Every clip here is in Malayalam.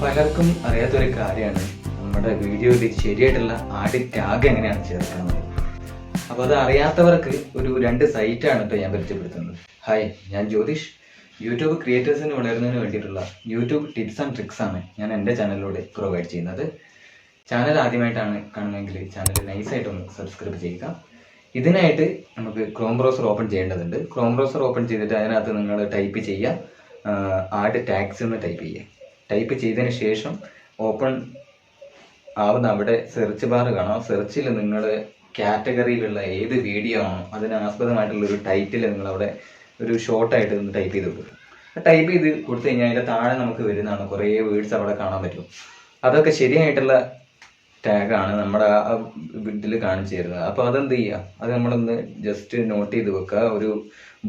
പലർക്കും അറിയാത്തൊരു കാര്യമാണ്. നമ്മുടെ വീഡിയോയിൽ ശരിയായിട്ടുള്ള ആഡ് ടാഗ് എങ്ങനെയാണ് ചേർക്കുന്നത്? അപ്പോൾ അത് അറിയാത്തവർക്ക് ഒരു രണ്ട് സൈറ്റാണ് ഇപ്പോൾ ഞാൻ പരിചയപ്പെടുത്തുന്നത്. ഹായ് ഞാൻ ജ്യോതിഷ്. യൂട്യൂബ് ക്രിയേറ്റേഴ്സിന് വളരുന്നതിന് വേണ്ടിയിട്ടുള്ള യൂട്യൂബ് ടിപ്സ് ആൻഡ് ട്രിക്സ് ആണ് ഞാൻ എന്റെ ചാനലിലൂടെ പ്രൊവൈഡ് ചെയ്യുന്നത്. ചാനൽ ആദ്യമായിട്ടാണ് കാണുന്നതെങ്കിൽ ചാനൽ നൈസായിട്ടൊന്ന് സബ്സ്ക്രൈബ് ചെയ്യുക. ഇതിനായിട്ട് നമുക്ക് ക്രോം ബ്രൗസർ ഓപ്പൺ ചെയ്യേണ്ടതുണ്ട്. ക്രോം ബ്രൗസർ ഓപ്പൺ ചെയ്തിട്ട് അതിനകത്ത് നിങ്ങൾ ടൈപ്പ് ചെയ്യുക. ആഡ് ടാക്സ് എന്ന് ടൈപ്പ് ചെയ്യുക. ടൈപ്പ് ചെയ്തതിന് ശേഷം ഓപ്പൺ ആവുന്ന അവിടെ സെർച്ച് ബാർ കാണാം. സെർച്ചിൽ നിങ്ങൾ കാറ്റഗറിയിലുള്ള ഏത് വീഡിയോ ആണോ അതിന് ആസ്പദമായിട്ടുള്ള ഒരു ടൈറ്റിൽ നിങ്ങൾ അവിടെ ഒരു ഷോർട്ടായിട്ട് ഒന്ന് ടൈപ്പ് ചെയ്ത് കൊടുക്കുക ടൈപ്പ് ചെയ്ത് കൊടുത്തു കഴിഞ്ഞാൽ അതിന്റെ താഴെ നമുക്ക് വരുന്നതാണ് കുറേ വേർഡ്സ് അവിടെ കാണാൻ പറ്റും. അതൊക്കെ ശരിയായിട്ടുള്ള ടാഗാണ് നമ്മുടെ ആ ഇതിൽ കാണിച്ചു തരുന്നത് അപ്പോൾ അതെന്ത് ചെയ്യുക അത് നമ്മളൊന്ന് ജസ്റ്റ് നോട്ട് ചെയ്ത് വെക്കുക. ഒരു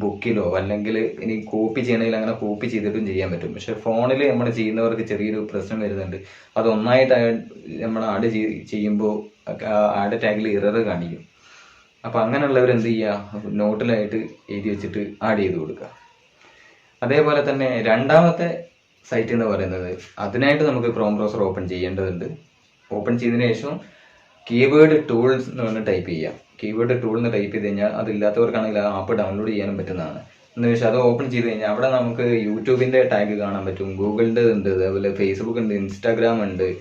ബുക്കിലോ അല്ലെങ്കിൽ ഇനി കോപ്പി ചെയ്യണമെങ്കിൽ അങ്ങനെ കോപ്പി ചെയ്തിട്ടും ചെയ്യാൻ പറ്റും. പക്ഷെ ഫോണിൽ നമ്മൾ ചെയ്യുന്നവർക്ക് ചെറിയൊരു പ്രശ്നം വരുന്നുണ്ട്. അത് ഒന്നായിട്ട് നമ്മൾ ആഡ് ചെയ്യുമ്പോൾ ആഡ് ടാഗിൽ ഇറർ കാണിക്കും. അപ്പോൾ അങ്ങനെയുള്ളവർ എന്ത് ചെയ്യുക നോട്ടിലായിട്ട് എഴുതി വെച്ചിട്ട് ആഡ് ചെയ്ത് കൊടുക്കുക. അതേപോലെ തന്നെ രണ്ടാമത്തെ സൈറ്റ് എന്ന് പറയുന്നത് അതിനായിട്ട് നമുക്ക് ക്രോം ബ്രൗസർ ഓപ്പൺ ചെയ്യേണ്ടതുണ്ട്. ഓപ്പൺ ചെയ്തതിന് ശേഷം കീവേഡ് ടൂൾസ് എന്ന് പറഞ്ഞ് ടൈപ്പ് ചെയ്യാം കീവേഡ് ടൂൾ എന്ന് ടൈപ്പ് ചെയ്ത് കഴിഞ്ഞാൽ അതില്ലാത്തവർക്കാണെങ്കിൽ ആ ആപ്പ് ഡൗൺലോഡ് ചെയ്യാനും പറ്റുന്നതാണ്. എന്ന് വെച്ചാൽ അത് ഓപ്പൺ ചെയ്ത് കഴിഞ്ഞാൽ അവിടെ നമുക്ക് യൂട്യൂബിന്റെ ടാഗ് കാണാൻ പറ്റും. ഗൂഗിളിന്റെ ഉണ്ട് അതേപോലെ ഫേസ്ബുക്ക് ഉണ്ട് ഇൻസ്റ്റാഗ്രാം ഉണ്ട്.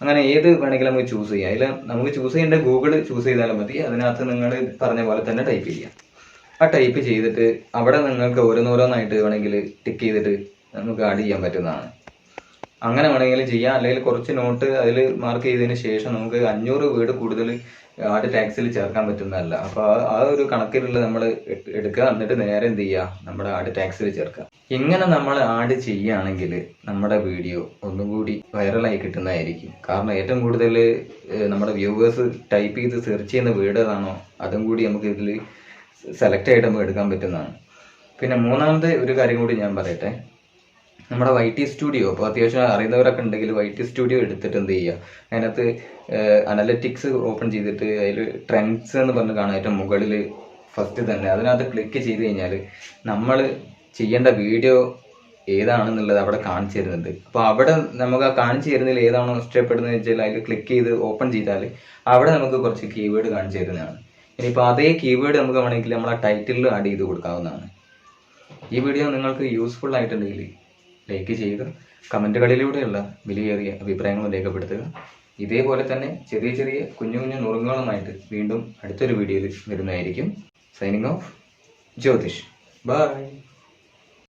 അങ്ങനെ ഏത് വേണമെങ്കിലും നമുക്ക് ചൂസ് ചെയ്യാം. അതിൽ നമുക്ക് ചൂസ് ചെയ്യേണ്ട ഗൂഗിൾ ചൂസ് ചെയ്താലും മതി. അതിനകത്ത് നിങ്ങൾ പറഞ്ഞ പോലെ തന്നെ ടൈപ്പ് ചെയ്യാം. ആ ടൈപ്പ് ചെയ്തിട്ട് അവിടെ നിങ്ങൾക്ക് ഓരോന്നോരോന്നായിട്ട് വേണമെങ്കിൽ ടിക്ക് ചെയ്തിട്ട് നമുക്ക് ആഡ് ചെയ്യാൻ പറ്റുന്നതാണ്. അങ്ങനെ വേണമെങ്കിൽ ചെയ്യാം. അല്ലെങ്കിൽ കുറച്ച് നോട്ട് അതിൽ മാർക്ക് ചെയ്തതിന് ശേഷം നമുക്ക് അഞ്ഞൂറ് വീട് കൂടുതൽ ആഡ് ടാക്സിൽ ചേർക്കാൻ പറ്റുന്നതല്ല. അപ്പോൾ ആ ഒരു കണക്കിലുള്ള നമ്മൾ എടുക്കുക. എന്നിട്ട് നേരെ എന്ത് ചെയ്യുക? നമ്മുടെ ആഡ് ടാക്സിൽ ചേർക്കുക. ഇങ്ങനെ നമ്മൾ ആഡ് ചെയ്യുകയാണെങ്കിൽ നമ്മുടെ വീഡിയോ ഒന്നും കൂടി വൈറലായി കിട്ടുന്നതായിരിക്കും. കാരണം ഏറ്റവും കൂടുതൽ നമ്മുടെ വ്യൂവേഴ്സ് ടൈപ്പ് ചെയ്ത് സെർച്ച് ചെയ്യുന്ന വീട് ഏതാണോ അതും കൂടി നമുക്ക് ഇതിൽ സെലക്ട് ആയിട്ട് നമുക്ക് എടുക്കാൻ പറ്റുന്നതാണ്. പിന്നെ മൂന്നാമത്തെ ഒരു കാര്യം കൂടി ഞാൻ പറയട്ടെ. നമ്മുടെ വൈ ടി സ്റ്റുഡിയോ അപ്പോൾ അത്യാവശ്യം അറിയുന്നവരൊക്കെ ഉണ്ടെങ്കിൽ വൈ ടി സ്റ്റുഡിയോ എടുത്തിട്ട് എന്ത് ചെയ്യുക? അതിനകത്ത് അനലറ്റിക്സ് ഓപ്പൺ ചെയ്തിട്ട് അതിൽ ട്രെൻഡ്സ് എന്ന് പറഞ്ഞ് കാണാം ഏറ്റവും മുകളിൽ ഫസ്റ്റ് തന്നെ. അതിനകത്ത് ക്ലിക്ക് ചെയ്ത് കഴിഞ്ഞാൽ നമ്മൾ ചെയ്യേണ്ട വീഡിയോ ഏതാണെന്നുള്ളത് അവിടെ കാണിച്ചു തരുന്നുണ്ട്. അപ്പോൾ അവിടെ നമുക്ക് ആ കാണിച്ചു തരുന്നതിൽ ഏതാണോ ഇഷ്ടപ്പെടുന്നത് വെച്ചാൽ അതിൽ ക്ലിക്ക് ചെയ്ത് ഓപ്പൺ ചെയ്താൽ അവിടെ നമുക്ക് കുറച്ച് കീവേഡ് കാണിച്ചു തരുന്നതാണ്. ഇനിയിപ്പോൾ അതേ കീവേഡ് നമുക്ക് വേണമെങ്കിൽ നമ്മൾ ആ ടൈറ്റിലിൽ ആഡ് ചെയ്ത് കൊടുക്കാവുന്നതാണ്. ഈ വീഡിയോ നിങ്ങൾക്ക് യൂസ്ഫുൾ ആയിട്ടുണ്ടെങ്കിൽ ലൈക്ക് ചെയ്യുക കമന്റുകളിലൂടെയുള്ള വിലയേറിയ അഭിപ്രായങ്ങൾ രേഖപ്പെടുത്തുക. ഇതേപോലെ തന്നെ ചെറിയ ചെറിയ കുഞ്ഞു കുഞ്ഞു നുറുങ്ങുകളുമായിട്ട് വീണ്ടും അടുത്തൊരു വീഡിയോയിൽ വരുന്നതായിരിക്കും. Signing off Jyothish. ബൈ